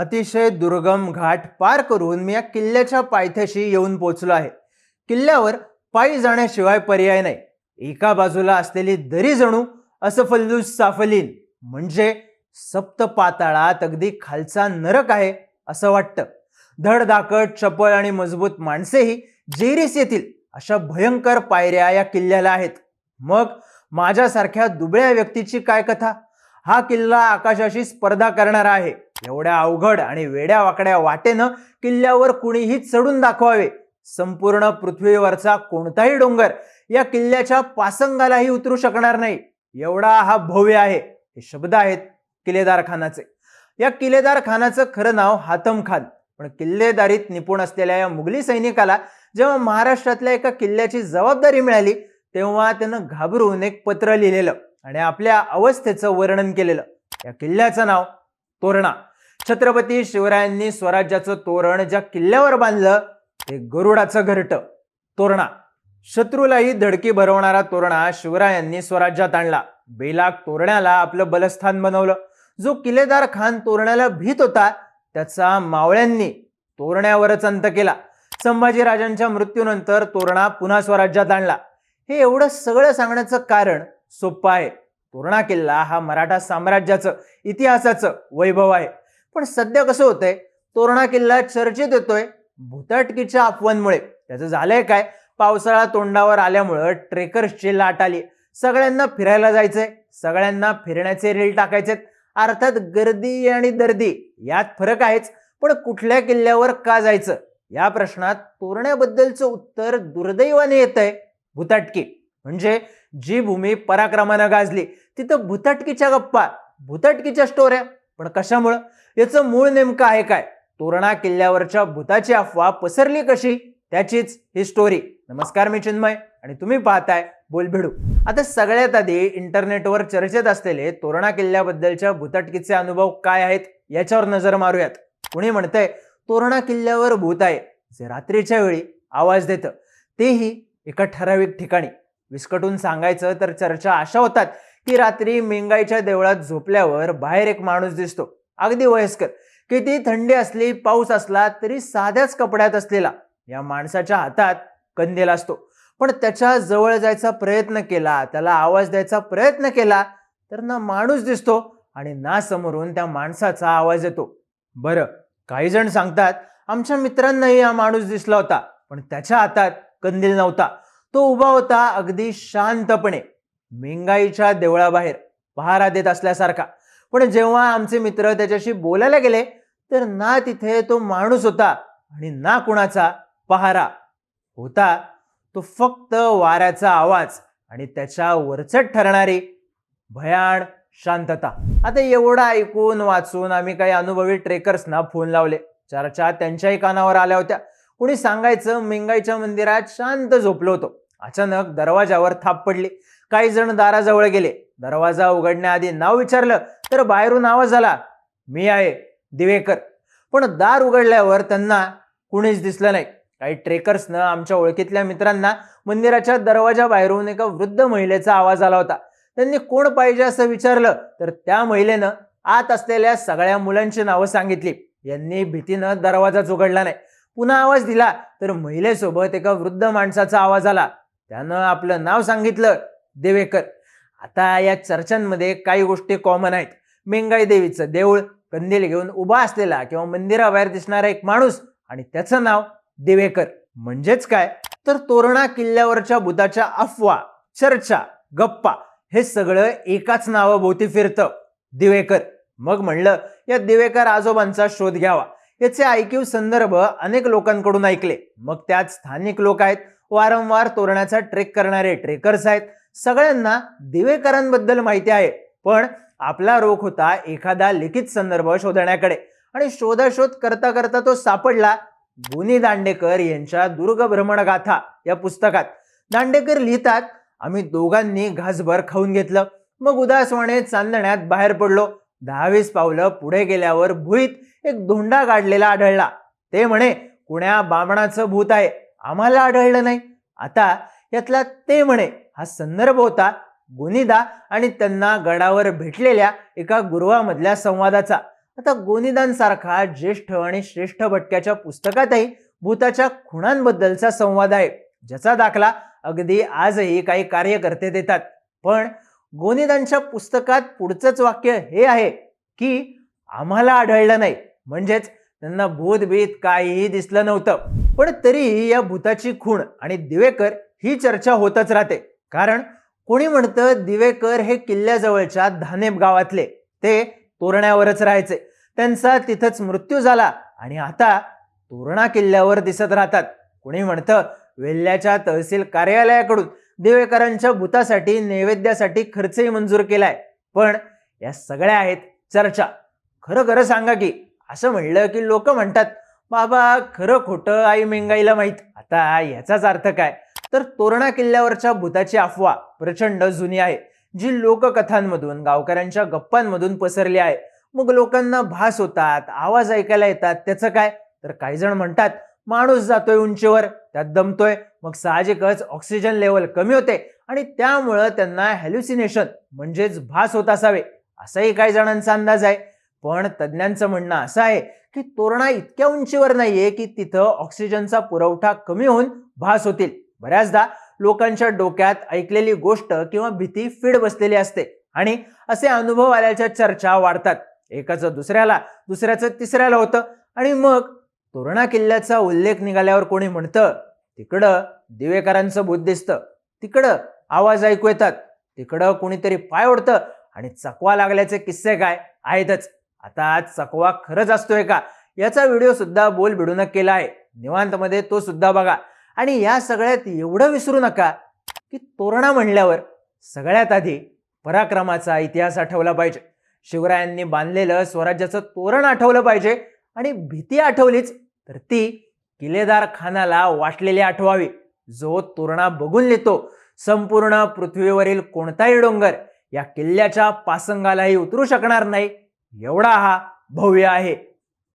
अतिशय दुर्गम घाट पार करून मी या किल्ल्याच्या पायथ्याशी येऊन पोचलो आहे. किल्ल्यावर पायी जाण्याशिवाय पर्याय नाही. एका बाजूला असलेली दरी जणू असफल्लूस साफलीन म्हणजे सप्त पाताळात अगदी खालचा नरक आहे असं वाटतं. धडधाकट चपळ आणि मजबूत माणसेही जेरीस येतील अशा भयंकर पायऱ्या या किल्ल्याला आहेत. मग माझ्यासारख्या दुबळ्या व्यक्तीची काय कथा? हा किल्ला आकाशाशी स्पर्धा करणारा आहे. एवढ्या अवघड आणि वेड्या वाकड्या वाटेनं किल्ल्यावर कुणीही चढून दाखवावे. संपूर्ण पृथ्वीवरचा कोणताही डोंगर या किल्ल्याच्या पासंगालाही उतरू शकणार नाही. एवढा हा भव्य आहे. हे शब्द आहेत किल्लेदार खानाचे या किल्लेदार खानाचं खरं नाव हातम खान पण किल्लेदारीत निपुण असलेल्या या मुघली सैनिकाला जेव्हा महाराष्ट्रातल्या एका किल्ल्याची जबाबदारी मिळाली तेव्हा त्यानं घाबरून एक पत्र लिहिलेलं आणि आपल्या अवस्थेचं वर्णन केलेलं. या किल्ल्याचं नाव तोरणा. छत्रपती शिवरायांनी स्वराज्याचं तोरण ज्या किल्ल्यावर बांधलं ते गरुडाचं घरट तोरणा. शत्रूलाही धडकी भरवणारा तोरणा शिवरायांनी स्वराज्यात आणला. बेलाग तोरण्याला आपलं बलस्थान बनवलं. जो किल्लेदार खान तोरण्याला भीत होता त्याचा मावळ्यांनी तोरण्यावरच अंत केला. संभाजीराजांच्या मृत्यूनंतर तोरणा पुन्हा स्वराज्यात आणला. हे एवढं सगळं सांगण्याचं कारण सोपं आहे. तोरणा किल्ला हा मराठा साम्राज्याचं इतिहासाचं वैभव आहे. पण सध्या कसं होतंय तोरणा किल्ला चर्चेत येतोय भूताटकीच्या अफवांमुळे त्याचं झालंय काय? पावसाळा तोंडावर आल्यामुळं ट्रेकर्सची लाट आली. सगळ्यांना फिरायला जायचंय सगळ्यांना फिरण्याचे रील टाकायचे अर्थात गर्दी आणि दर्दी यात फरक आहेच पण कुठल्या किल्ल्यावर का जायचं? या प्रश्नात तोरण्याबद्दलचं उत्तर दुर्दैवाने येत आहे भूताटकी. म्हणजे जी भूमी पराक्रमानं गाजली तिथं भूताटकीच्या गप्पा भूताटकीच्या स्टोऱ्या पण कशामुळं? याचं मूळ नेमकं आहे काय? तोरणा किल्ल्यावरच्या भूताची अफवा पसरली कशी? त्याचीच ही स्टोरी नमस्कार मी चिन्मय आणि तुम्ही पाहताय बोलभिडू. आता सगळ्यात आधी इंटरनेटवर चर्चेत असलेले तोरणा किल्ल्याबद्दलच्या भूताटकीचे अनुभव काय आहेत याच्यावर नजर मारूयात. कुणी म्हणतंय तोरणा किल्ल्यावर भूत आहे जे रात्रीच्या वेळी आवाज देतं. तेही एका ठराविक ठिकाणी. विस्कटून सांगायचं तर चर्चा अशा होतात की रात्री मेंगाईच्या देवळात झोपल्यावर बाहेर एक माणूस दिसतो. अगदी वयस्कर. किती थंडी असली पाऊस असला तरी साध्याच कपड्यात असलेला. या माणसाच्या हातात कंदील असतो. पण त्याच्याजवळ जायचा प्रयत्न केला त्याला आवाज द्यायचा प्रयत्न केला तर ना माणूस दिसतो आणि ना समोरून त्या माणसाचा आवाज येतो. बरं काही जण सांगतात आमच्या मित्रांनाही हा माणूस दिसला होता पण त्याच्या हातात कंदील नव्हता. तो उभा होता अगदी शांतपणे. मेंगाईच्या देवळाबाहेर पहारा देत असल्यासारखा. पण जेव्हा आमचे मित्र त्याच्याशी बोलायला गेले तर ना तिथे तो माणूस होता आणि ना कुणाचा पहारा होता. तो फक्त वाऱ्याचा आवाज आणि त्याच्या वरचट ठरणारी भयाण शांतता. आता एवढं ऐकून वाचून आम्ही काही अनुभवी ट्रेकर्सना फोन लावले. चर्चा त्यांच्याही कानावर आल्या होत्या. कुणी सांगायचं मेंगाईच्या मंदिरात शांत झोपलो होतो. अचानक दरवाजावर थाप पडली. काही जण दाराजवळ गेले. दरवाजा उघडण्याआधी नाव विचारलं तर बाहेरून आवाज आला मी आहे दिवेकर. पण दार उघडल्यावर त्यांना कुणीच दिसलं नाही. काही ट्रेकर्सनं आमच्या ओळखीतल्या मित्रांना मंदिराच्या दरवाजा बाहेरून एका वृद्ध महिलेचा आवाज आला होता. त्यांनी कोण पाहिजे? असं विचारलं तर त्या महिलेनं आत असलेल्या सगळ्या मुलांची नावं सांगितली. यांनी भीतीनं दरवाजाच उघडला नाही. पुन्हा आवाज दिला तर महिलेसोबत एका वृद्ध माणसाचा आवाज आला. त्यानं आपलं नाव सांगितलं देवेकर. आता या चर्चांमध्ये काही गोष्टी कॉमन आहेत. मेंगाई देवीचं देऊळ कंदील घेऊन उभा असलेला किंवा मंदिराबाहेर दिसणारा एक माणूस आणि त्याचं नाव देवेकर. म्हणजेच काय? तर तोरणा किल्ल्यावरच्या बुधाच्या अफवा चर्चा गप्पा हे सगळं एकाच नावाभोवती फिरतं. दिवेकर. मग म्हणलं या दिवेकर आजोबांचा शोध घ्यावा. याचे ऐकीव संदर्भ अनेक लोकांकडून ऐकले. मग त्यात स्थानिक लोक आहेत. वारंवार तोरण्याचा ट्रेक करणारे ट्रेकर्स आहेत. सगळ्यांना दिवेकरांबद्दल माहिती आहे. पण आपला रोख होता एखादा लिखित संदर्भ शोधण्याकडे. आणि शोधाशोध करता करता तो सापडला गुनी दांडेकर यांच्या दुर्ग भ्रमणगाथा या पुस्तकात. दांडेकर लिहितात आम्ही दोघांनी घासभर खाऊन घेतलं. मग उदासवाने चांदण्यात बाहेर पडलो. दहावीस पावलं पुढे गेल्यावर भुईत एक धोंडा गाडलेला आढळला. ते म्हणे कुण्या बामणाचं भूत आहे. आम्हाला आढळलं नाही. आता यातला ते म्हणे हा संदर्भ होता गुनिदा आणि त्यांना गडावर भेटलेल्या एका गुरुवामधल्या संवादाचा. आता गोनिदांसारखा ज्येष्ठ आणि श्रेष्ठ भटक्याच्या पुस्तकातही भूताच्या खुणांबद्दलचा संवाद आहे ज्याचा दाखला अगदी आजही काही कार्यकर्ते देतात. पण गोनिदांच्या पुस्तकात पुढचंच वाक्य हे आहे की आम्हाला आढळलं नाही म्हणजेच त्यांना भूतभीत काहीही दिसलं नव्हतं. पण तरीही या भूताची खूण आणि दिवेकर ही चर्चा होतच राहते. कारण कोणी म्हणतं दिवेकर हे किल्ल्याजवळच्या धानेब गावातले. ते तोरण्यावरच राहायचे. त्यांचा तिथंच मृत्यू झाला आणि आता तोरणा किल्ल्यावर दिसत राहतात. कोणी म्हणतं वेल्ल्याच्या तहसील कार्यालयाकडून दिवेकरांच्या भूतासाठी नैवेद्यासाठी खर्चही मंजूर केलाय. पण या सगळ्या आहेत चर्चा. खरं खरं सांगा की असं म्हणलं की लोक म्हणतात बाबा खरं खोटं आई मेंगाईला माहीत. आता याचाच अर्थ काय? तर तोरणा किल्ल्यावरच्या भूताची अफवा प्रचंड जुनी आहे जी लोककथांमधून गावकऱ्यांच्या गप्पांमधून पसरली आहे. मग लोकांना भास होतात आवाज ऐकायला येतात त्याचं काय? तर काही जण म्हणतात माणूस जातोय उंचीवर त्यात दमतोय मग साहजिकच ऑक्सिजन लेवल कमी होते आणि त्यामुळं त्यांना हॅल्युसिनेशन म्हणजेच भास होत असावे असाही काही जणांचा अंदाज आहे. पण तज्ज्ञांचं म्हणणं असं आहे की तोरणा इतक्या उंचीवर नाहीये की तिथं ऑक्सिजनचा पुरवठा कमी होऊन भास होतील. बऱ्याचदा लोकांच्या डोक्यात ऐकलेली गोष्ट किंवा भीती फीड बसलेली असते आणि असे अनुभव आल्याच्या चर्चा वाढतात. एकाचं दुसऱ्याला दुसऱ्याचं तिसऱ्याला होतं आणि मग तोरणा किल्ल्याचा उल्लेख निघाल्यावर कोणी म्हणतं तिकडं दिवेकरांचं भूत दिसतं तिकडं आवाज ऐकू येतात तिकडं कोणीतरी पाय ओढतं आणि चकवा लागल्याचे किस्से काय? आहेतच. आता आज चकवा खरंच असतोय का? याचा व्हिडिओ सुद्धा बोल भिडून केला आहे. निवांतमध्ये तो सुद्धा बघा. आणि या सगळ्यात एवढं विसरू नका की तोरणा म्हणल्यावर सगळ्यात आधी पराक्रमाचा इतिहास आठवला पाहिजे. शिवरायांनी बांधलेलं स्वराज्याचं तोरण आठवलं पाहिजे आणि भीती आठवलीच तर ती किल्लेदार खानाला वाटलेली आठवावी. जो तोरणा बघून लिहितो संपूर्ण पृथ्वीवरील कोणताही डोंगर या किल्ल्याच्या पासंगालाही उतरू शकणार नाही. एवढा हा भव्य आहे.